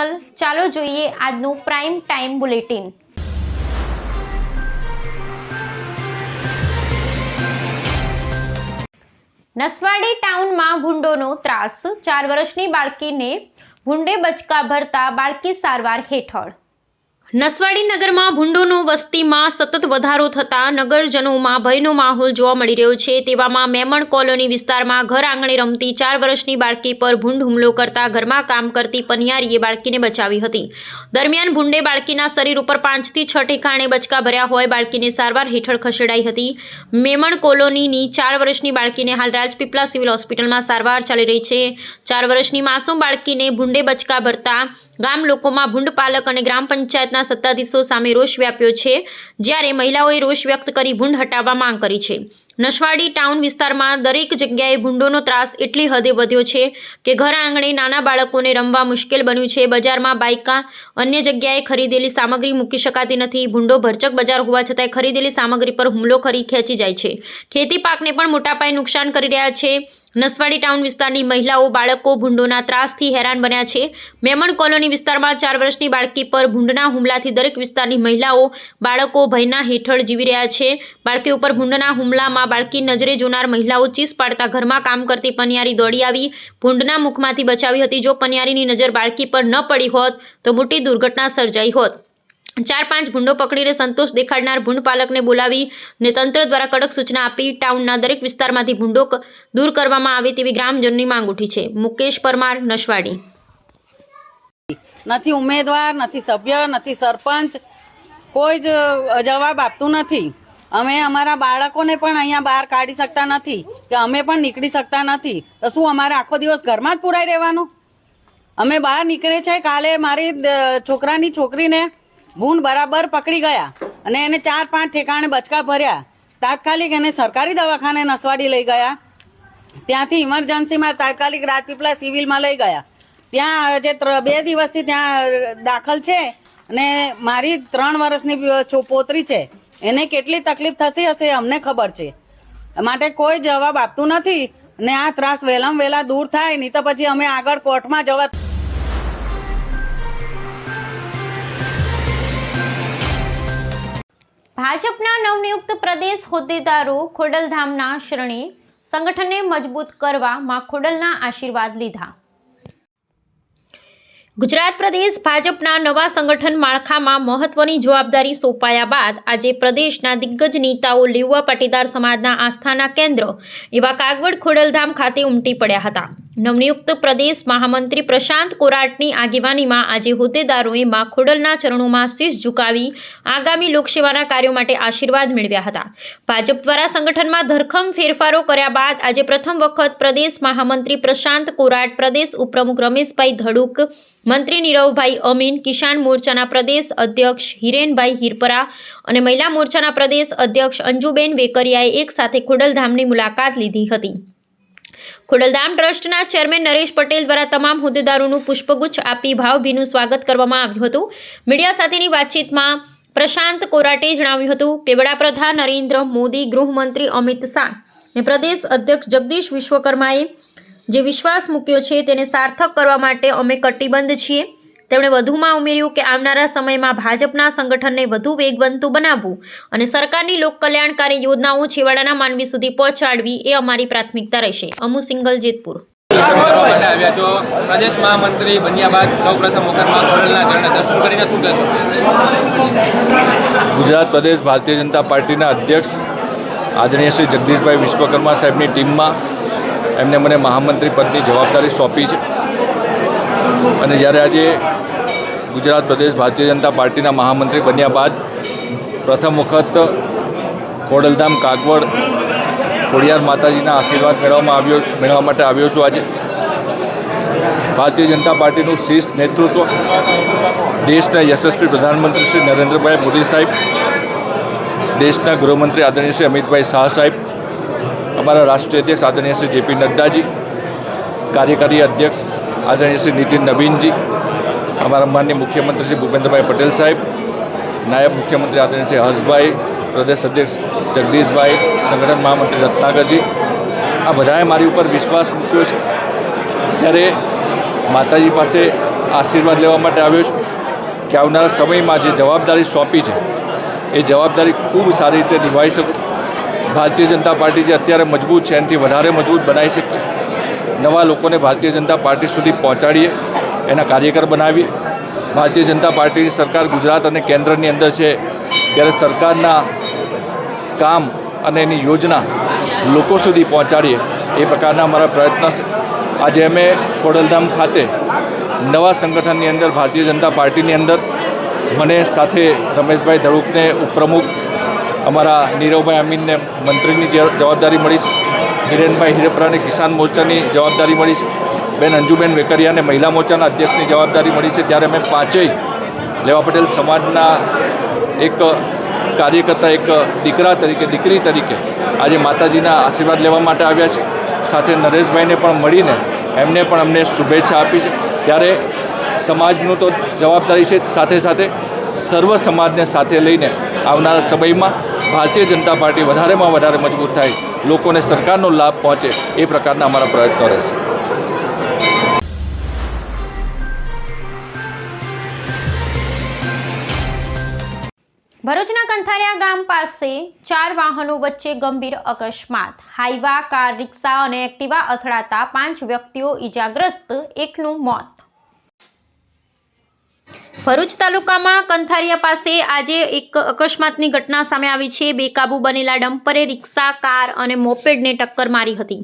જીનલ ચાલો જોઈએ આજનું પ્રાઇમ ટાઈમ બુલેટિન નસવાડી ટાઉનમાં ભૂંડોનો ત્રાસ. ચાર વર્ષની બાળકીને ભૂંડે બચકા ભરતા બાળકી સારવાર હેઠળ. નસવાડી નગરમાં ભૂંડોનો વસ્તીમાં સતત વધારો થતાં નગરજનોમાં ભયનો માહોલ જોવા મળી રહ્યો છે. તેવામાં મેમણ કોલોની વિસ્તારમાં ઘર આંગણે રમતી ચાર વર્ષની બાળકી પર ભૂંડ હુમલો કરતા ઘરમાં કામ કરતી પનિયારીએ બાળકીને બચાવી હતી. દરમિયાન ભૂંડે બાળકીના શરીર ઉપર પાંચથી છ ઠેકાણે બચકા ભર્યા હોય બાળકીને સારવાર હેઠળ ખસેડાઈ હતી. મેમણ કોલોનીની ચાર વર્ષની બાળકીને હાલ રાજપીપલા સિવિલ હોસ્પિટલમાં સારવાર ચાલી રહી છે. ચાર વર્ષની માસૂમ બાળકીને ભૂંડે બચકા ભરતા ગામ લોકોમાં ભૂંડ પાલક અને ગ્રામ પંચાયતના સત્તાધીશો સામે રોષ વ્યાપ્યો છે, જ્યારે મહિલાઓએ રોષ વ્યક્ત કરી ભૂંડ હટાવવા માંગ કરી છે. નસવાડી ટાઉન વિસ્તારમાં દરેક જગ્યાએ ભૂંડોનો ત્રાસ એટલી હદે વધ્યો છે કે ઘર આંગણે નાના બાળકોને રમવા મુશ્કેલ બન્યું છે. બજારમાં બાઇકા અન્ય જગ્યાએ ખરીદેલી સામગ્રી મૂકી શકાતી નથી. ભૂંડો ભરચક બજાર હોવા છતાંય ખરીદેલી સામગ્રી પર હુમલો કરી ખેંચી જાય છે. ખેતી પાકને પણ મોટા પાયે નુકસાન કરી રહ્યા છે. નસવાડી ટાઉન વિસ્તારની મહિલાઓ, બાળકો ભૂંડોના ત્રાસથી હેરાન બન્યા છે. મેમણ કોલોની વિસ્તારમાં ચાર વર્ષની બાળકી પર ભૂંડના હુમલાથી દરેક વિસ્તારની મહિલાઓ, બાળકો ભયના હેઠળ જીવી રહ્યા છે. બાળકી ઉપર ભૂંડના હુમલામાં બાળકી નજરે જોનાર મહિલાઓ ચીસ પાડતા ઘરમાં કામ કરતી પનિયારી દોડી આવી. ભૂંડના મુખમાંથી બચાવી હતી જો પનિયારીની નજર બાળકી પર ન પડી હોત તો મોટી દુર્ઘટના સર્જાઈ હોત. ચાર પાંચ ભૂંડો પકડીને સંતોષ દેખાડનાર ભૂંડ પાલકને બોલાવી ને તંત્ર દ્વારા કડક સૂચના આપી ટાઉનના દરેક વિસ્તારમાંથી ભૂંડો દૂર કરવામાં આવે તેવી ગ્રામજનની માંગ ઉઠી છે. મુકેશ પરમાર નશવાડી નથી ઉમેદવાર, નથી સભ્ય, નથી સરપંચ. કોઈ જ જવાબ આપતું નથી. અમે અમારા બાળકોને પણ અહીંયા બહાર કાઢી શકતા નથી કે અમે પણ નીકળી શકતા નથી. તો શું અમારે આખો દિવસ ઘરમાં જ પુરાઈ રહેવાનું? અમે બહાર નીકળે છે. કાલે મારી છોકરાની છોકરીને ભૂંડ બરાબર પકડી ગયા અને એને ચાર પાંચ ઠેકાણે બચકા ભર્યા. તાત્કાલિક એને સરકારી દવાખાને નસવાડી લઈ ગયા. ત્યાંથી ઇમરજન્સીમાં તાત્કાલિક રાજપીપળા સિવિલમાં લઈ ગયા. ત્યાં જે બે દિવસથી ત્યાં દાખલ છે અને મારી ત્રણ વર્ષની પોતરી છે. એને કેટલી તકલીફ થતી હશે અમને ખબર છે. માટે કોઈ જવાબ આપતું નથી ને આ ત્રાસ વહેલામ વહેલા દૂર થાય, નહીં તો પછી અમે આગળ કોર્ટમાં જવા ભાજપના નવનિયુક્ત પ્રદેશ હોદ્દેદારો ખોડલધામના શ્રેણી સંગઠનને મજબૂત કરવામાં ખોડલના આશીર્વાદ લીધા. ગુજરાત પ્રદેશ ભાજપના નવા સંગઠન માળખામાં મહત્વની જવાબદારી સોંપાયા બાદ આજે પ્રદેશના દિગ્ગજ નેતાઓ લીવવા પાટીદાર સમાજના આસ્થાના કેન્દ્ર એવા કાગવડ ખોડલધામ ખાતે ઉમટી પડ્યા હતા. નવનિયુક્ત પ્રદેશ મહામંત્રી પ્રશાંત કોરાટની આગેવાનીમાં આજે હોદ્દેદારોએ મા ખોડલના ચરણોમાં શીશ ઝુકાવી આગામી લોકસેવાના કાર્યો માટે આશીર્વાદ મેળવ્યા હતા. ભાજપ દ્વારા સંગઠનમાં ધરખમ ફેરફારો કર્યા બાદ આજે પ્રથમ વખત પ્રદેશ મહામંત્રી પ્રશાંત કોરાટ, પ્રદેશ ઉપપ્રમુખ રમેશભાઈ ધડુક, મંત્રી નીરવભાઈ અમીન, કિસાન મોરચાના પ્રદેશ અધ્યક્ષ હિરેનભાઈ હિરપરા અને મહિલા મોરચાના પ્રદેશ અધ્યક્ષ અંજુબેન વેકરિયાએ એક સાથે ખોડલધામની મુલાકાત લીધી હતી. ખોડલધામ ટ્રસ્ટના ચેરમેન નરેશ પટેલ દ્વારા તમામ હોદ્દેદારોનું પુષ્પગુચ્છ આપી ભાવભીનું સ્વાગત કરવામાં આવ્યું હતું. મીડિયા સાથેની વાતચીતમાં પ્રશાંત કોરાટે જણાવ્યું હતું કે વડાપ્રધાન નરેન્દ્ર મોદી, ગૃહમંત્રી અમિત શાહ અને પ્રદેશ અધ્યક્ષ જગદીશ વિશ્વકર્માએ જે વિશ્વાસ મૂક્યો છે તેને સાર્થક કરવા માટે અમે કટિબદ્ધ છીએ. તેમણે વધુમાં ઉમેર્યું કે આવનારા સમયમાં ભાજપના સંગઠનને વધુ વેગવંતું બનાવવું અને સરકારની લોકકલ્યાણકારી યોજનાઓ છેવાડાના માનવી સુધી પહોંચાડવી એ અમારી પ્રાથમિકતા રહેશે. અમુ સિંગલ જેતપુર. આવ્યા છો. પ્રદેશ મહામંત્રી બન્યા બાદ સૌપ્રથમ વખત ચરણે દર્શન કરીને શું કહેશો? ગુજરાત પ્રદેશ ભારતીય જનતા પાર્ટીના અધ્યક્ષ આદરણીય શ્રી જગદીશભાઈ વિશ્વકર્મા સાહેબની ટીમમાં એમને મને મહામંત્રી પદની જવાબદારી સોંપી છે. અને જ્યારે આજે ગુજરાત પ્રદેશ ભારતીય જનતા પાર્ટીના મહામંત્રી બન્યા બાદ પ્રથમ વખત ખોડલધામ કાગવડ ખોડિયાર માતાજીના આશીર્વાદ મેળવવામાં આવ્યો, મેળવવા માટે આવ્યો છું આજે. ભારતીય જનતા પાર્ટીનું શીર્ષ નેતૃત્વ દેશના યશસ્વી પ્રધાનમંત્રી શ્રી નરેન્દ્રભાઈ મોદી સાહેબ, દેશના ગૃહમંત્રી આદરણીય શ્રી અમિતભાઈ શાહ સાહેબ, અમારા રાષ્ટ્રીય અધ્યક્ષ આદરણીય શ્રી જેપી નડ્ડાજી, કાર્યકારી અધ્યક્ષ આદરણીય શ્રી નીતિન નવીનજી અમારા માનનીય મુખ્યમંત્રી શ્રી ભૂપેન્દ્રભાઈ પટેલ સાહેબ, નાયબ મુખ્યમંત્રી આદરણીય શ્રી હર્ષભાઈ, પ્રદેશ અધ્યક્ષ જગદીશભાઈ, સંગઠન મહામંત્રી રત્નાકરજી, આ બધાએ મારી ઉપર વિશ્વાસ મૂક્યો છે. ત્યારે માતાજી પાસે આશીર્વાદ લેવા માટે આવ્યો છું કે આવનારા સમયમાં જે જવાબદારી સોંપી છે, એ જવાબદારી ખૂબ સારી રીતે નિભાવી શકું. ભારતીય જનતા પાર્ટી જે અત્યારે મજબૂત છે, એનાથી વધારે મજબૂત બનાવી શકીએ. નવા લોકોને ભારતીય જનતા પાર્ટી સુધી પહોંચાડીએ. એના કાર્યકર બનાવી. ભારતીય જનતા પાર્ટીની સરકાર ગુજરાત અને કેન્દ્રની અંદર છે. ત્યારે સરકારના કામ અને એની યોજના લોકો સુધી પહોંચાડીએ એ પ્રકારના અમારા પ્રયત્ન છે. આજે અમે ખોડલધામ ખાતે નવા સંગઠનની અંદર, ભારતીય જનતા પાર્ટીની અંદર મને સાથે રમેશભાઈ ધડુકને ઉપપ્રમુખ, અમારા નીરવભાઈ અમીનને મંત્રીની જવાબદારી મળી છે, હિરેનભાઈ હિરેપરાને કિસાન મોરચાની જવાબદારી મળી છે. બેન અંજુબેન વેકરિયાને મહિલા મોરચાના અધ્યક્ષની જવાબદારી મળી છે. ત્યારે અમે પાંચેય લેવા પટેલ સમાજના એક કાર્યકર્તા, એક દીકરા તરીકે, દીકરી તરીકે આજે માતાજીના આશીર્વાદ લેવા માટે આવ્યા છે. સાથે નરેશભાઈને પણ મળીને એમને પણ અમને શુભેચ્છા આપી છે. ત્યારે સમાજનું તો જવાબદારી છે સાથે સાથે સર્વ સમાજને સાથે લઈને આવનારા સમયમાં ભારતીય જનતા પાર્ટી વધારેમાં વધારે મજબૂત થાય. લોકોને સરકારનો લાભ પહોંચે એ પ્રકારના અમારા પ્રયત્નો રહેશે. ભરૂચના કંથારિયા ગામ પાસે ચાર વાહનો વચ્ચે ગંભીર અકસ્માત. હાઈવા, કાર, રિક્ષા અને એક્ટિવા અથડાતા પાંચ વ્યક્તિઓ ઈજાગ્રસ્ત, એકનું મોત. ભરૂચ તાલુકામાં કંથારિયા પાસે આજે એક અકસ્માતની ઘટના સામે આવી છે. બેકાબુ બનેલા ડમ્પરે રિક્ષા, કાર અને મોપેડને ટક્કર મારી હતી,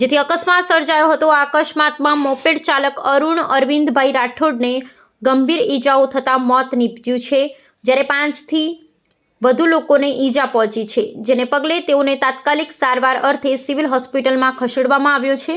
જેથી અકસ્માત સર્જાયો હતો. આ અકસ્માતમાં મોપેડ ચાલક અરુણ અરવિંદભાઈ રાઠોડને ગંભીર ઈજાઓ થતાં મોત નીપજ્યું છે. જ્યારે પાંચથી વધુ લોકોને ઈજા પહોંચી છે, જેને પગલે તેઓને તાત્કાલિક સારવાર અર્થે સિવિલ હોસ્પિટલમાં ખસેડવામાં આવ્યો છે.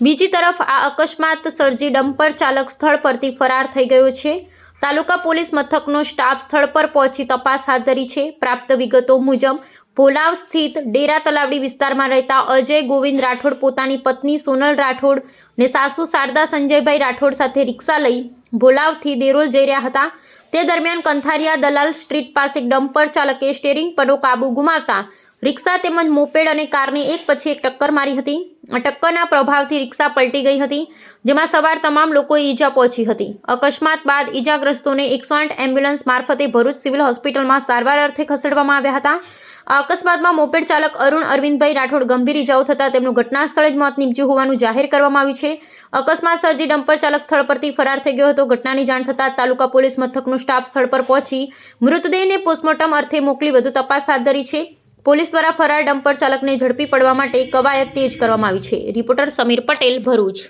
બીજી તરફ, આ અકસ્માત સર્જી ડમ્પર ચાલક સ્થળ પરથી ફરાર થઈ ગયો છે. તાલુકા પોલીસ મથકનો સ્ટાફ સ્થળ પર પહોંચી તપાસ હાથ ધરી છે. પ્રાપ્ત વિગતો મુજબ, ભોલાવ સ્થિત ડેરા તલાવડી વિસ્તારમાં રહેતા અજય ગોવિંદ રાઠોડ પોતાની પત્ની સોનલ રાઠોડ ને સાસુ શારદા સંજયભાઈ રાઠોડ સાથે રિક્ષા લઈ ભોલાવથી દેરોલ જઈ રહ્યા હતા. તે દરમિયાન કંથારિયા દલાલ સ્ટ્રીટ પાસે ડમ્પર ચાલકે સ્ટેરિંગ પરનો કાબુ ગુમાવતા રિક્ષા તેમજ મોપેડ અને કારને એક પછી એક ટક્કર મારી હતી. આ ટક્કરના પ્રભાવથી રિક્ષા પલટી ગઈ હતી, જેમાં સવાર તમામ લોકોએ ઈજા પહોંચી હતી. અકસ્માત બાદ ઈજાગ્રસ્તોને એકસો આઠ એમ્બ્યુલન્સ મારફતે ભરૂચ સિવિલ હોસ્પિટલમાં સારવાર અર્થે ખસેડવામાં આવ્યા હતા. આ અકસ્માતમાં મોપેડ ચાલક અરુણ અરવિંદભાઈ રાઠોડ ગંભીર ઇજાઓ થતાં તેમનું ઘટના સ્થળે જ મોત નીપજ્યું હોવાનું જાહેર કરવામાં આવ્યું છે. અકસ્માત સર્જી ડમ્પર ચાલક સ્થળ પરથી ફરાર થઈ ગયો હતો. ઘટનાની જાણ થતાં તાલુકા પોલીસ મથકનું સ્ટાફ સ્થળ પર પહોંચી મૃતદેહને પોસ્ટમોર્ટમ અર્થે મોકલી વધુ તપાસ હાથ ધરી છે. પોલીસ દ્વારા ફરાર ડમ્પર ચાલકને ઝડપી પડવા માટે કવાયત તેજ કરવામાં આવી છે. રિપોર્ટર સમીર પટેલ, ભરૂચ.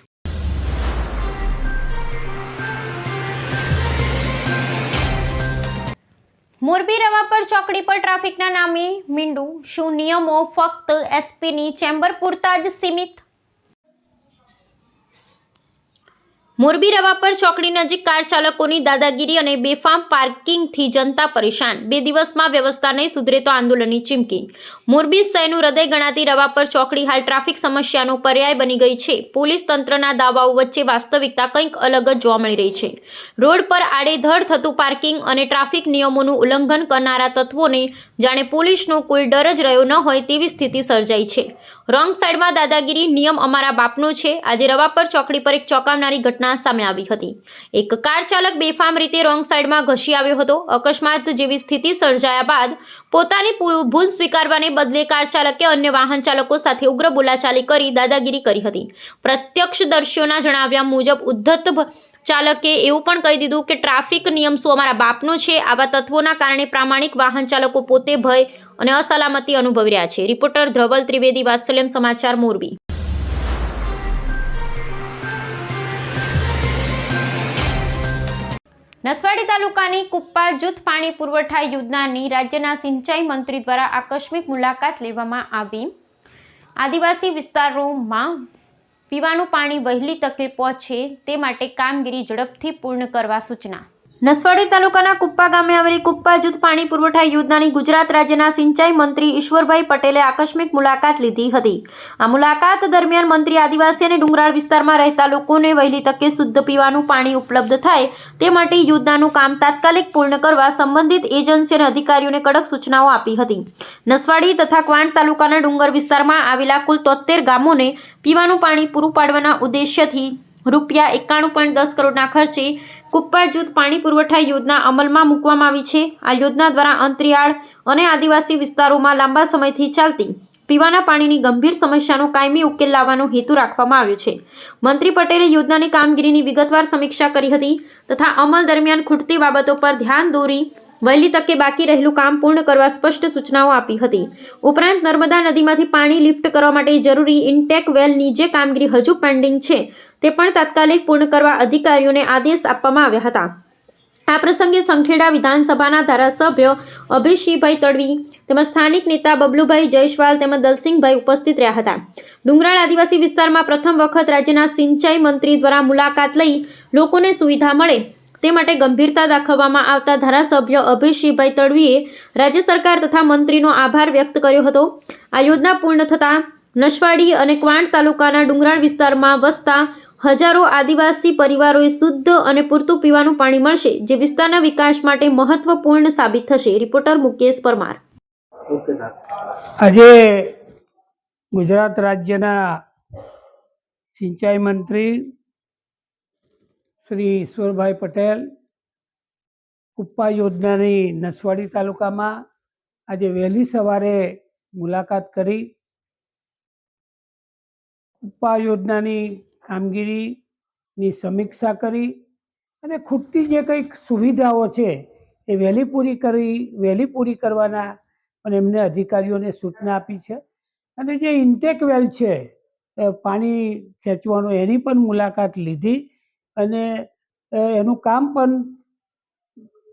મોરબી રવા પર ચોકડી પર ટ્રાફિકના નામે મીંડું શું નિયમો ફક્ત એસપીની ચેમ્બર પૂરતા જ સીમિત? મોરબી રવા પર ચોકડી નજીક કાર ચાલકોની દાદાગીરી અને બેફામ પાર્કિંગથી જનતા પરેશાન. બે દિવસમાં વ્યવસ્થા નહીં સુધરે તો આંદોલનની ચીમકી. મોરબી શહેરનું હૃદય ગણાતી રવા પર ચોકડી હાલ ટ્રાફિક સમસ્યાનો પર્યાય બની ગઈ છે. પોલીસ તંત્રના દાવાઓ વચ્ચે વાસ્તવિકતા કંઈક અલગ જ જોવા મળી રહી છે. રોડ પર આડેધડ થતું પાર્કિંગ અને ટ્રાફિક નિયમોનું ઉલ્લંઘન કરનારા તત્વોને જાણે પોલીસનો કોઈ ડર જ રહ્યો ન હોય તેવી સ્થિતિ સર્જાઈ છે. રોંગ સાઈડમાં દાદાગીરી નિયમ અમારા બાપનો છે. આજે રવા પર ચોકડી પર એક ચોંકાવનારી ઘટના સામે આવી હતી. એક કાર ચાલક બેફામ રીતે રોંગ સાઈડમાં ઘસી આવ્યો હતો. અકસ્માત જેવી સ્થિતિ સર્જાયા બાદ પોતાની ભૂલ સ્વીકારવાને બદલે કાર ચાલકે અન્ય વાહન ચાલકો સાથે ઉગ્ર બોલાચાલી કરી દાદાગીરી કરી હતી. પ્રત્યક્ષદર્શીઓના જણાવ્યા મુજબ ઉદ્ધત ચાલકે એવું પણ કહી દીધું કે ટ્રાફિક નિયમ શું અમારા બાપનો છે? આવા તત્વોના કારણે પ્રામાણિક વાહન ચાલકો પોતે ભય અને અસલામતી અનુભવી રહ્યા છે. રિપોર્ટર ધ્રવલ ત્રિવેદી, વાત્સલ્યમ સમાચાર, મોરબી. નસવાડી તાલુકાની કુપ્પા જૂથ પાણી પુરવઠા યોજનાની રાજ્યના સિંચાઈ મંત્રી દ્વારા આકસ્મિક મુલાકાત લેવામાં આવી. આદિવાસી વિસ્તારોમાં પીવાનું પાણી વહેલી તકે પહોંચે તે માટે કામગીરી ઝડપથી પૂર્ણ કરવા સૂચના. નસવાડી તાલુકાના કુપ્પા ગામે આવેલી કુપ્પા જૂથ પાણી પુરવઠા યોજનાની ગુજરાત રાજ્યના સિંચાઈ મંત્રી ઈશ્વરભાઈ પટેલે આકસ્મિક મુલાકાત લીધી હતી. આ મુલાકાત દરમિયાન મંત્રી આદિવાસી અને ડુંગરાળ વિસ્તારમાં રહેતા લોકોને વહેલી તકે શુદ્ધ પીવાનું પાણી ઉપલબ્ધ થાય તે માટે યોજનાનું કામ તાત્કાલિક પૂર્ણ કરવા સંબંધિત એજન્સી અને અધિકારીઓને કડક સૂચનાઓ આપી હતી. નસવાડી તથા ક્વાંટ તાલુકાના ડુંગર વિસ્તારમાં આવેલા કુલ તોતેર ગામોને પીવાનું પાણી પૂરું પાડવાના ઉદ્દેશ્યથી રૂપિયા એકાણું પોઈન્ટ દસ કરોડના ખર્ચે કુપ્પા જૂથ પાણી પુરવઠા યોજના અમલમાં મૂકવામાં આવી છે. આ યોજના દ્વારા અંતરિયાળ અને આદિવાસી વિસ્તારોમાં લાંબા સમયથી ચાલતી પીવાના પાણીની ગંભીર સમસ્યાનો કાયમી ઉકેલ લાવવાનો હેતુ રાખવામાં આવ્યો છે. મંત્રી પટેલે યોજનાની કામગીરીની વિગતવાર સમીક્ષા કરી હતી તથા અમલ દરમિયાન ખૂટતી બાબતો પર ધ્યાન દોરી વહેલી તકે બાકી રહેલું કામ પૂર્ણ કરવા સ્પષ્ટ સૂચનાઓ આપી હતી. ઉપરાંત નર્મદા નદીમાંથી પાણી લિફ્ટ કરવા માટે જરૂરી ઇન્ટેક વેલની જે કામગીરી હજુ પેન્ડિંગ છે, તે પણ તાત્કાલિક પૂર્ણ કરવા અધિકારીઓને આદેશ આપવામાં આવ્યા હતા. આ પ્રસંગે સંખેડા વિધાનસભાના ધારાસભ્ય અભિષિભાઈ તડવી તેમજ સ્થાનિક નેતા બબલુભાઈ જયસ્વાલ તેમજ દલસિંહભાઈ ઉપસ્થિત રહ્યા હતા. ડુંગરાળ આદિવાસી વિસ્તારમાં પ્રથમ વખત રાજ્યના સિંચાઈ મંત્રી દ્વારા મુલાકાત લઈ લોકોને સુવિધા મળે તે માટે ગંભીરતા દાખવવામાં આવતા ધારાસભ્ય અભિષીભાઈ તડવીએ રાજ્ય સરકાર તથા મંત્રીનો આભાર વ્યક્ત કર્યો હતો. આ યોજના પૂર્ણ થતાં નશવાડી અને ક્વાંટ તાલુકાના ડુંગરાળ વિસ્તારમાં વસતા હજારો આદિવાસી પરિવારોએ શુદ્ધ અને પૂરતું પીવાનું પાણી મળશે જે વિસ્તારના વિકાસ માટે મહત્વપૂર્ણ સાબિત થશે. રિપોર્ટર મુકેશ પરમાર. આજે ગુજરાત રાજ્યના સિંચાઈ મંત્રી શ્રી ઈશ્વરભાઈ પટેલ કુપ્પા યોજનાની નસવાડી તાલુકામાં આજે વહેલી સવારે મુલાકાત કરી. કુપ્પા યોજનાની કામગીરીની સમીક્ષા કરી અને ખૂટતી જે કંઈક સુવિધાઓ છે એ વહેલી પૂરી કરી, વહેલી પૂરી કરવાના અને એમને અધિકારીઓને સૂચના આપી છે. અને જે ઇન્ટેક વેલ છે પાણી ખેંચવાનું એની પણ મુલાકાત લીધી. અને એનું કામ પણ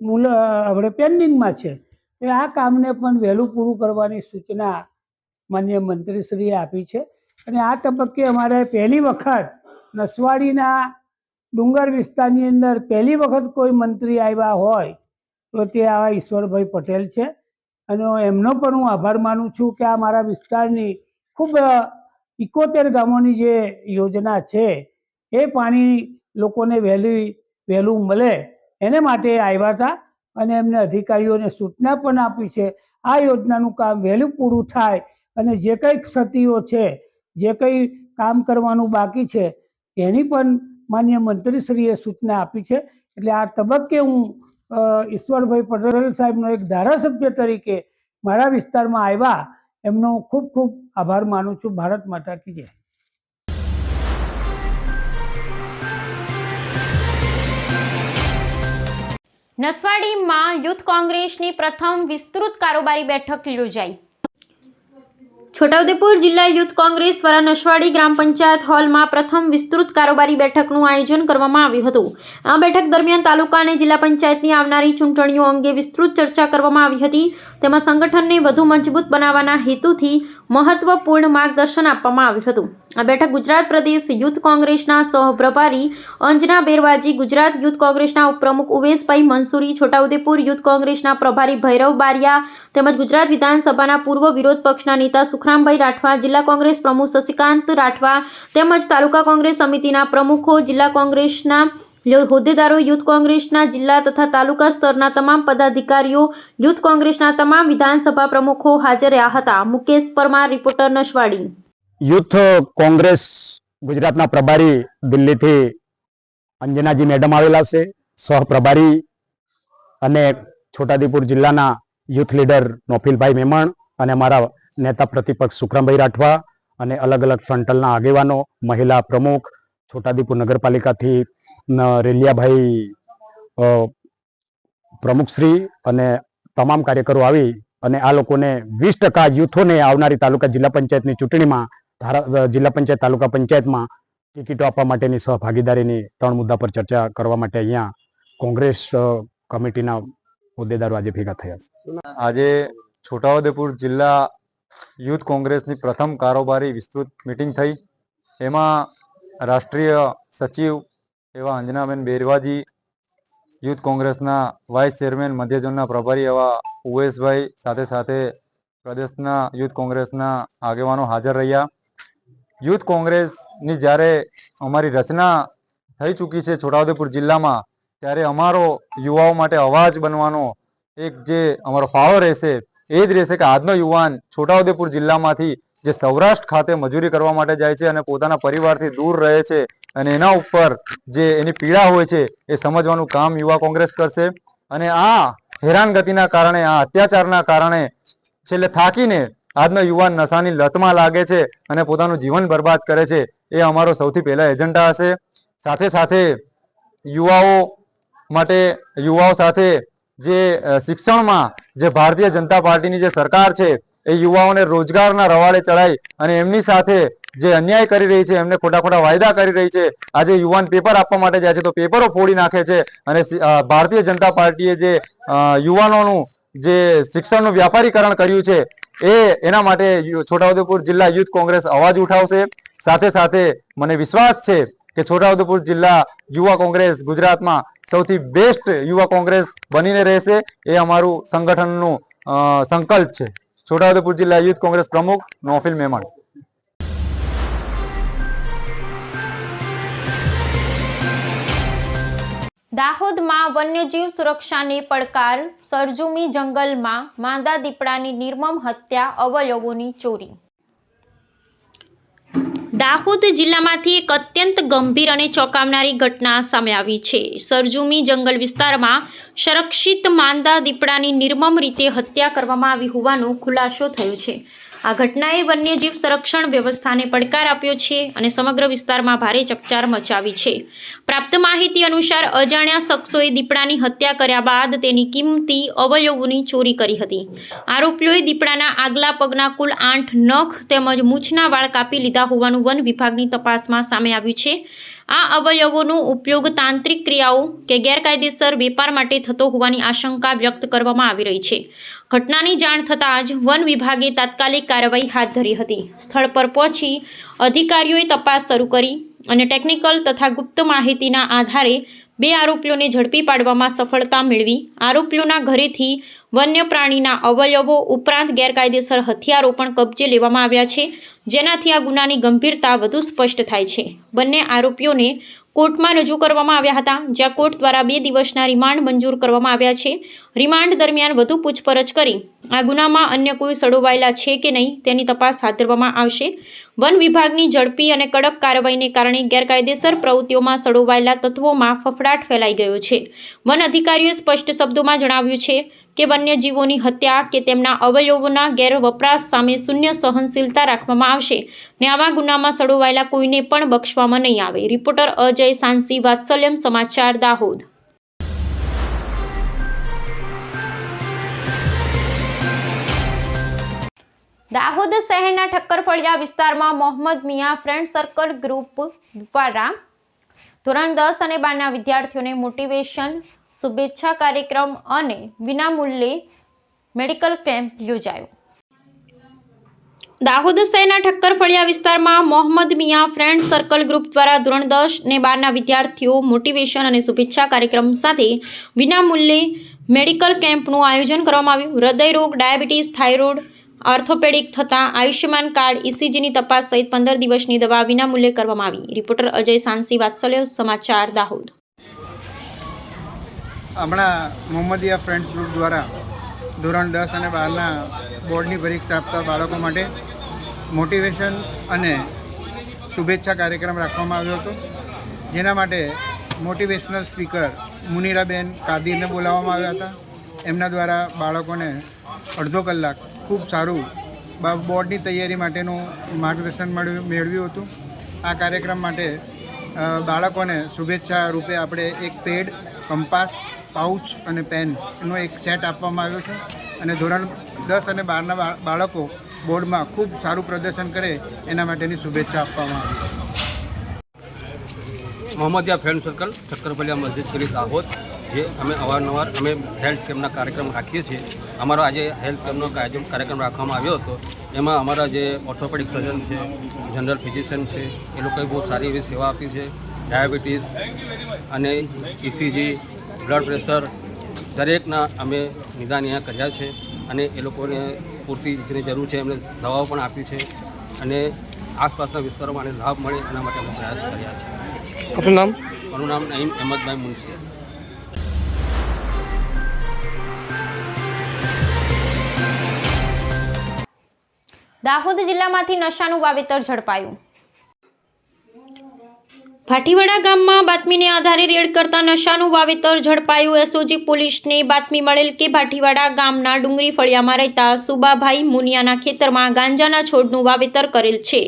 મૂલ, આપણે પેન્ડિંગમાં છે. એ આ કામને પણ વહેલું પૂરું કરવાની સૂચના માન્ય મંત્રીશ્રીએ આપી છે. અને આ તબક્કે અમારે પહેલી વખત નસવાડીના ડુંગર વિસ્તારની અંદર પહેલી વખત કોઈ મંત્રી આવ્યા હોય તો તે આવા ઈશ્વરભાઈ પટેલ છે. અને એમનો પણ હું આભાર માનું છું કે આ મારા વિસ્તારની ખૂબ ઇકોતેર ગામોની જે યોજના છે, એ પાણી લોકોને વહેલી, વહેલું મળે એને માટે આવ્યા હતા અને એમને અધિકારીઓને સૂચના પણ આપી છે. આ યોજનાનું કામ વહેલું પૂરું થાય અને જે કંઈ ક્ષતિઓ છે, જે કંઈ કામ કરવાનું બાકી છે, એની પણ માન્ય મંત્રીશ્રીએ સૂચના આપી છે. એટલે આ તબક્કે હું ઈશ્વરભાઈ પટેલ સાહેબનો એક ધારાસભ્ય તરીકે મારા વિસ્તારમાં આવ્યા, એમનો ખૂબ ખૂબ આભાર માનું છું. ભારત માતા કી જય. નસવાડીમાં યુથ કોંગ્રેસની પ્રથમ વિસ્તૃત કારોબારી બેઠક યોજાઈ. છોટાઉદેપુર જિલ્લા યુથ કોંગ્રેસ દ્વારા નસવાડી ગ્રામ પંચાયત હોલમાં પ્રથમ વિસ્તૃત કારોબારી બેઠકનું આયોજન કરવામાં આવ્યું હતું. આ બેઠક દરમિયાન તાલુકા અને જિલ્લા પંચાયતની આવનારી ચૂંટણીઓ અંગે વિસ્તૃત ચર્ચા કરવામાં આવી હતી. તેમાં સંગઠનને વધુ મજબૂત બનાવવાના હેતુથી મહત્વપૂર્ણ માર્ગદર્શન આપવામાં આવ્યું હતું. આ બેઠક ગુજરાત પ્રદેશ યુથ કોંગ્રેસના સહપ્રભારી અંજના બેરવાજી ગુજરાત યુથ કોંગ્રેસના ઉપપ્રમુખ ઉવેશભાઈ મંસૂરી, છોટાઉદેપુર યુથ કોંગ્રેસના પ્રભારી ભૈરવ બારિયા તેમજ ગુજરાત વિધાનસભાના પૂર્વ વિરોધ પક્ષના નેતા સુખરામભાઈ રાઠવા, જિલ્લા કોંગ્રેસ પ્રમુખ શશિકાંત રાઠવા તેમજ તાલુકા કોંગ્રેસ સમિતિના પ્રમુખો, જિલ્લા કોંગ્રેસના હોદ્દેદારો યુથ કોંગ્રેસના જિલ્લા તથા તાલુકા સ્તરના તમામ પદાધિકારીઓ યુથ કોંગ્રેસના તમામ વિધાનસભા પ્રમુખો હાજર રહ્યા હતા. મુકેશ પરમાર, રિપોર્ટર નશવાડી યુથ કોંગ્રેસ ગુજરાતના પ્રભારી દિલ્હીથી અંજનાજી મેડમ આવેલા છે સહપ્રભારી અને છોટાદીપુર જિલ્લાના યુથ લીડર નોફિલભાઈ મેમણ અને અમારા નેતા પ્રતિપક્ષ સુખરામભાઈ રાઠવા અને અલગ અલગ ફ્રન્ટલના આગેવાનો, મહિલા પ્રમુખ, છોટાદીપુર નગરપાલિકાથી રેલિયાભાઈ પ્રમુખશ્રી અને તમામ કાર્યકરો આવી અને આ લોકોને વીસ ટકા યુથોને આવનારી તાલુકા જિલ્લા પંચાયતની ચૂંટણીમાં જિલ્લા પંચાયત, તાલુકા પંચાયતમાં ટિકિટો આપવા માટેની સહભાગીદારીની ત્રણ મુદ્દા પર ચર્ચા કરવા માટે અહીંયા કોંગ્રેસ કમિટીના હોદ્દેદારો આજે ભેગા થયા છે. આજે છોટાઉદેપુર જિલ્લા યુથ કોંગ્રેસની પ્રથમ કારોબારી વિસ્તૃત મિટિંગ થઈ. એમાં રાષ્ટ્રીય સચિવ એવા અંજનાબેન બેરવાજી યુથ કોંગ્રેસના વાઇસ ચેરમેન મધ્ય ઝોનના પ્રભારી એવા ઉવેશભાઈ સાથે સાથે પ્રદેશના યુથ કોંગ્રેસના આગેવાનો હાજર રહ્યા. યુથ કોંગ્રેસની જ્યારે અમારી રચના થઈ ચૂકી છે છોટાઉદેપુર જિલ્લામાં, ત્યારે અમારો યુવાઓ માટે અવાજ બનવાનો એક જે અમારો ફાળો રહેશે, એ જ રહેશે કે આજનો યુવાન છોટાઉદેપુર જિલ્લામાંથી જે સૌરાષ્ટ્ર ખાતે મજૂરી કરવા માટે જાય છે અને પોતાના પરિવારથી દૂર રહે છે અને એના ઉપર જે એની પીડા હોય છે, એ સમજવાનું કામ યુવા કોંગ્રેસ કરશે. અને આ હેરાનગતિના કારણે, આ અત્યાચારના કારણે છેલ્લે થાકીને આજનો યુવાન નશાની લતમાં લાગે છે અને પોતાનું જીવન બરબાદ કરે છે, એ અમારો સૌથી પહેલા એજન્ડા હશે. સાથે સાથે યુવાઓ માટે, યુવાઓ સાથે જે શિક્ષણમાં જે ભારતીય જનતા પાર્ટીની જે સરકાર છે, એ યુવાઓને રોજગારના રવાડે ચડાઈ અને એમની સાથે જે અન્યાય કરી રહી છે, એમને ખોટા ખોટા વાયદા કરી રહી છે, આજે યુવાન પેપર આપવા માટે જાય છે તો પેપરો ફોડી નાખે છે અને ભારતીય જનતા પાર્ટીએ જે યુવાનોનું જે શિક્ષણનું વ્યાપારીકરણ કર્યું છે, એ એના માટે છોટાઉદેપુર જિલ્લા યુથ કોંગ્રેસ અવાજ ઉઠાવશે. સાથે સાથે મને વિશ્વાસ છે કે છોટાઉદેપુર જિલ્લા યુવા કોંગ્રેસ ગુજરાતમાં સૌથી બેસ્ટ યુવા કોંગ્રેસ બનીને રહેશે, એ અમારું સંગઠનનું સંકલ્પ છે. છોટાઉદેપુર જિલ્લા યુથ કોંગ્રેસ પ્રમુખ નોફિલ મેમણ. દાહોદમાં વન્યજીવ સુરક્ષાને પડકાર, સરજુમી જંગલમાં માંદા દીપડાની નિર્મમ હત્યા, અવયવોની ચોરી. દાહોદ જિલ્લામાંથી એક અત્યંત ગંભીર અને ચોંકાવનારી ઘટના સામે આવી છે. સરજુમી જંગલ વિસ્તારમાં સંરક્ષિત માંદા દીપડાની નિર્મમ રીતે હત્યા કરવામાં આવી હોવાનો ખુલાસો થયો છે. આ ઘટનાએ વન્યજીવ સંરક્ષણ વ્યવસ્થાને પડકાર આપ્યો છે અને સમગ્ર વિસ્તારમાં ભારે ચકચાર મચાવી છે. પ્રાપ્ત માહિતી અનુસાર, અજાણ્યા શખ્સોએ દીપડાની હત્યા કર્યા બાદ તેની કિંમતી અવયવોની ચોરી કરી હતી. આરોપીઓએ દીપડાના આગલા પગના કુલ આઠ નખ તેમજ મૂછના વાળ કાપી લીધા હોવાનું વન વિભાગની તપાસમાં સામે આવ્યું છે. આ અવયવોનો ઉપયોગ તાંત્રિક ક્રિયાઓ કે ગેરકાયદેસર વેપાર માટે થતો હોવાની આશંકા વ્યક્ત કરવામાં આવી રહી છે. ઘટનાની જાણ થતાં જ વન વિભાગે તાત્કાલિક કાર્યવાહી હાથ ધરી હતી. સ્થળ પર પહોંચી અધિકારીઓએ તપાસ શરૂ કરી અને ટેકનિકલ તથા ગુપ્ત માહિતીના આધારે બે આરોપીઓને ઝડપી પાડવામાં સફળતા મેળવી. આરોપીઓના ઘરેથી વન્ય પ્રાણીના અવયવો ઉપરાંત ગેરકાયદેસર હથિયારો પણ કબજે લેવામાં આવ્યા છે. જેનાથી આ ગુનાની ગંભીરતા વધુ સ્પષ્ટ થાય છે. બંને આરોપીઓને કોર્ટમાં રજૂ કરવામાં આવ્યા હતા, જ્યાં કોર્ટ દ્વારા બે દિવસના રિમાન્ડ મંજૂર કરવામાં આવ્યા છે. રિમાન્ડ દરમિયાન વધુ પૂછપરછ કરી, આ ગુનામાં અન્ય કોઈ સડોવાયેલા છે કે નહીં તેની તપાસ હાથ ધરવામાં આવશે. વન વિભાગની ઝડપી અને કડક કાર્યવાહીને કારણે ગેરકાયદેસર પ્રવૃત્તિઓમાં સડોવાયેલા તત્વોમાં ફફડાટ ફેલાઈ ગયો છે. વન અધિકારીઓએ સ્પષ્ટ શબ્દોમાં જણાવ્યું છે કે વન્યજીવોની હત્યા કે તેમના અવયવોના ગેરવપરાશ સામે શૂન્ય સહનશીલતા રાખવામાં આવશે ને આવા ગુનામાં સડોવાયેલા કોઈને પણ બક્ષવામાં નહીં આવે. રિપોર્ટર અજય સાંસી, વાત્સલ્યમ સમાચાર, દાહોદ. દાહોદ શહેરના ઠક્કરફળિયા વિસ્તારમાં Mohammad Miya friend circle group દ્વારા ધોરણ દસ અને બારના વિદ્યાર્થીઓને મોટિવેશન શુભેચ્છા કાર્યક્રમ અને વિનામૂલ્યે મેડિકલ કેમ્પ યોજાયો. દાહોદ શહેરના ઠક્કર ફળિયા વિસ્તારમાં Mohammad Miya friend circle group દ્વારા ધોરણ દસ ને બારના વિદ્યાર્થીઓ મોટિવેશન અને શુભેચ્છા કાર્યક્રમ સાથે વિનામૂલ્યે મેડિકલ કેમ્પનું આયોજન કરવામાં આવ્યું. હૃદયરોગ ડાયાબિટીસ, થાઇરોઇડ ઓર્થોપેડિક થતાં આયુષ્યમાન કાર્ડ ઇસીજીની તપાસ સહિત પંદર દિવસની દવા વિનામૂલ્યે કરવામાં આવી. રિપોર્ટર અજય સાંસી, વાત્સલ્ય સમાચાર દાહોદ. હમણાં મોહમ્મદિયા ફ્રેન્ડ્સ ગ્રુપ દ્વારા ધોરણ દસ અને બારના બોર્ડની પરીક્ષા આપતા બાળકો માટે મોટિવેશન અને શુભેચ્છા કાર્યક્રમ રાખવામાં આવ્યો હતો. જેના માટે મોટિવેશનલ સ્પીકર મુનિરાબેન કાદીરને બોલાવવામાં આવ્યા હતા. એમના દ્વારા બાળકોને અડધો કલાક ખૂબ સારું બોર્ડની તૈયારી માટેનું માર્ગદર્શન મેળવ્યું હતું. આ કાર્યક્રમ માટે બાળકોને શુભેચ્છા રૂપે આપણે એક પેડ, કંપાસ પાઉચ અને પેન એનો એક સેટ આપવામાં આવ્યો છે. અને ધોરણ દસ અને બારના બાળકો બોર્ડમાં ખૂબ સારું પ્રદર્શન કરે એના માટેની શુભેચ્છા આપવામાં આવી છે. મોહમ્મદિયા ફ્રેન્ડ સર્કલ ઠક્કરપલિયા મસ્જિદ ગલી દાહોદ, જે અમે અવારનવાર અમે હેલ્થ કેમ્પના કાર્યક્રમ રાખીએ છીએ. અમારો આજે હેલ્થ કેમ્પનો કાર્યક્રમ રાખવામાં આવ્યો હતો. એમાં અમારા જે ઓર્થોપેડિક સર્જન છે, જનરલ ફિઝિશિયન છે, એ લોકોએ બહુ સારી એવી સેવા આપી છે. ડાયાબિટીસ અને ઇસીજી બ્લડ પ્રેશર દરેકના અમે નિદાન અહીંયા કર્યા છે અને એ લોકોને પૂરતી જેની જરૂર છે એમને દવાઓ પણ આપી છે અને આસપાસના વિસ્તારોમાં આને લાભ મળે એના માટે અમે પ્રયાસ કર્યા છે. આપનું નામ? મારું નામ નહીમ અહેમદભાઈ મુનશી. દાહોદ જિલ્લામાંથી નશાનું વાવેતર ઝડપાયું. ભાટીવાડા ગામમાં બાતમીને આધારે રેડ કરતા નશાનું વાવેતર ઝડપાયું. એસઓજી પોલીસને બાતમી મળેલ કે ભાટીવાડા ગામના ડુંગરી ફળિયામાં રહેતા સુબાભાઈ મુનિયાના ખેતરમાં ગાંજાના છોડનું વાવેતર કરેલ છે.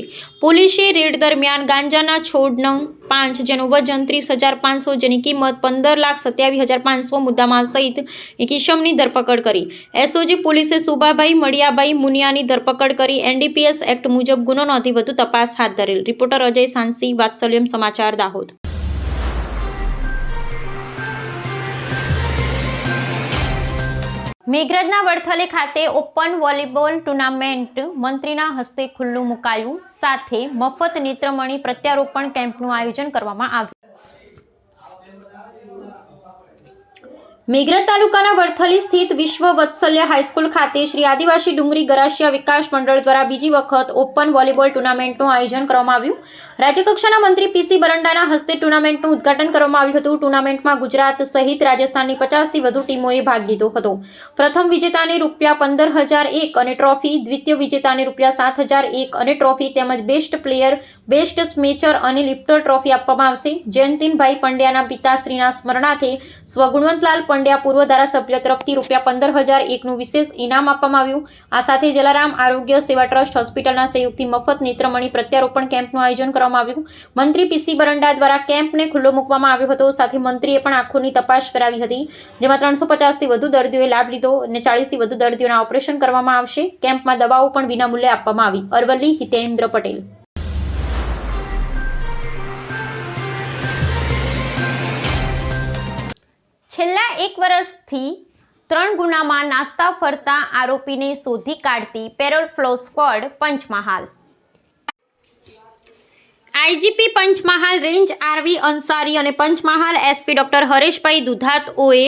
પોલીસે રેડ દરમિયાન ગાંજાના છોડ નંગ પાંચ, જેનું વજન ત્રીસ હજાર પાંચસો, જેની કિંમત પંદર લાખ સત્યાવીસ હજાર પાંચસો મુદ્દામાલ સહિત એક ઈસમની ધરપકડ કરી. એસઓજી પોલીસે સુભાભાઈ મડિયાભાઈ મુનિયાની ધરપકડ કરી એનડીપીએસ એક્ટ મુજબ ગુનો નોંધી વધુ તપાસ હાથ ધરેલ. રિપોર્ટર અજય સાંસી, વાત્સલ્યમ સમાચાર દાહોદ. મેઘરજના વડથલે ખાતે ઓપન વોલીબોલ ટુર્નામેન્ટ મંત્રીના હસ્તે ખુલ્લું મુકાયું. સાથે મફત નેત્રમણી પ્રત્યારોપણ કેમ્પનું આયોજન કરવામાં આવ્યું. મેઘરજ તાલુકાના વરથલી સ્થિત વિશ્વ વત્સલ્ય હાઈસ્કૂલ ખાતે શ્રી આદિવાસી ડુંગરી ગરાશિયા વિકાસ મંડળ દ્વારા બીજી વખત ઓપન વોલીબોલ ટુર્નામેન્ટનું આયોજન કરવામાં આવ્યું. રાજ્યકક્ષાના મંત્રી પીસી બરંડાના હસ્તે ટુર્નામેન્ટનું ઉદ્ઘાટન કરવામાં આવ્યું હતું. ટુર્નામેન્ટમાં ગુજરાત સહિત રાજસ્થાનની પચાસથી વધુ ટીમોએ ભાગ લીધો હતો. પ્રથમ વિજેતાને રૂપિયા પંદર હજાર એક અને ટ્રોફી, દ્વિતીય વિજેતાને રૂપિયા સાત હજાર એક અને ટ્રોફી તેમજ બેસ્ટ પ્લેયર બેસ્ટ સ્મેચર અને લિફ્ટર ટ્રોફી આપવામાં આવશે. જયંતિનભાઈ પંડ્યાના પિતાશ્રીના સ્મરણાર્થે સ્વગુણવંતલાલ પંડ્યા પૂર્વ ધારાસભ્ય તરફથી રૂપિયા પંદર હજાર એકનું વિશેષ ઇનામ આપવામાં આવ્યું. આ સાથે જલારામ આરોગ્ય સેવા ટ્રસ્ટ હોસ્પિટલના સહયોગથી મફત નેત્રમણી પ્રત્યારોપણ કેમ્પનું આયોજન કરવામાં આવ્યું. મંત્રી પીસી બરંડા દ્વારા કેમ્પને ખુલ્લો મૂકવામાં આવ્યો હતો. સાથે મંત્રીએ પણ આંખોની તપાસ કરાવી હતી, જેમાં ત્રણસો પચાસથી વધુ દર્દીઓએ લાભ લીધો અને ચાળીસથી વધુ દર્દીઓના ઓપરેશન કરવામાં આવશે. કેમ્પમાં દવાઓ પણ વિનામૂલ્યે આપવામાં આવી. અરવલ્લી હિતેન્દ્ર પટેલ છેલ્લા એક વર્ષથી ત્રણ ગુનામાં નાસ્તા ફરતા આરોપીને શોધી કાઢતી parole furlough squad Panchmahal. IGP Panchmahal range R V Ansari અને પંચમહાલ એસપી ડોક્ટર હરેશભાઈ દુધાતઓએ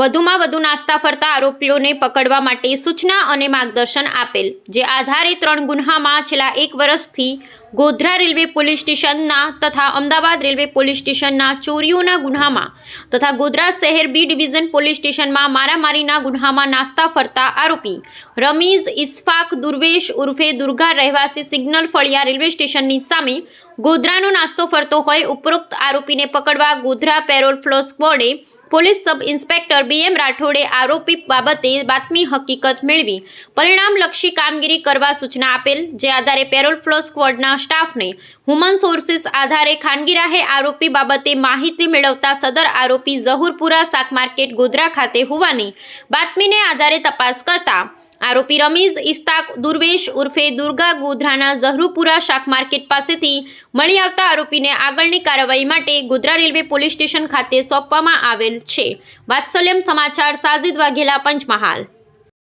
વધુમાં વધુ નાસ્તા ફરતા આરોપીઓને પકડવા માટે સૂચના અને માર્ગદર્શન આપેલ, જે આધારે ત્રણ ગુન્હામાં છેલ્લા એક વર્ષથી ગોધરા રેલવે પોલીસ સ્ટેશનના તથા અમદાવાદ રેલવે પોલીસ સ્ટેશનના ચોરીઓના ગુન્હામાં તથા ગોધરા શહેર બી ડિવિઝન પોલીસ સ્ટેશનમાં મારામારીના ગુન્હામાં નાસ્તા ફરતા આરોપી રમીઝ ઇસ્ફાક દુર્વેશ ઉર્ફે દુર્ગા રહેવાસી સિગ્નલ ફળિયા રેલવે સ્ટેશનની સામે ગોધરાનો નાસ્તો ફરતો હોય, ઉપરોક્ત આરોપીને પકડવા Godhra parole furlough સ્ક્વોડે police sub inspector B M રાઠોડે આરોપી બાબતે બાતમી હકીકત મેળવી. પરિણામલક્ષી કામગીરી કરવા સૂચના આપેલ, જે આધારે પેરોલ ફ્લો સ્કવોડના સ્ટાફને હ્યુમન સોર્સિસ આધારે ખાનગી રાહે આરોપી બાબતે માહિતી મેળવતા સદર આરોપી ઝહુરપુરા શાક માર્કેટ ગોધરા ખાતે હોવાની બાતમીને આધારે તપાસ કરતા આરોપી રમીઝ, ઇસ્તાક, દુર્વેશ ઉર્ફે દુર્ગા ગોધરાના ઝહરુપુરા શાક માર્કેટ પાસેથી મળી આવતા આરોપીને આગળની કાર્યવાહી માટે ગોધરા રેલવે પોલીસ સ્ટેશન ખાતે સોંપવામાં આવેલ છે. વાત્સલ્યમ સમાચાર સાજિદ વાઘેલા, પંચમહાલ.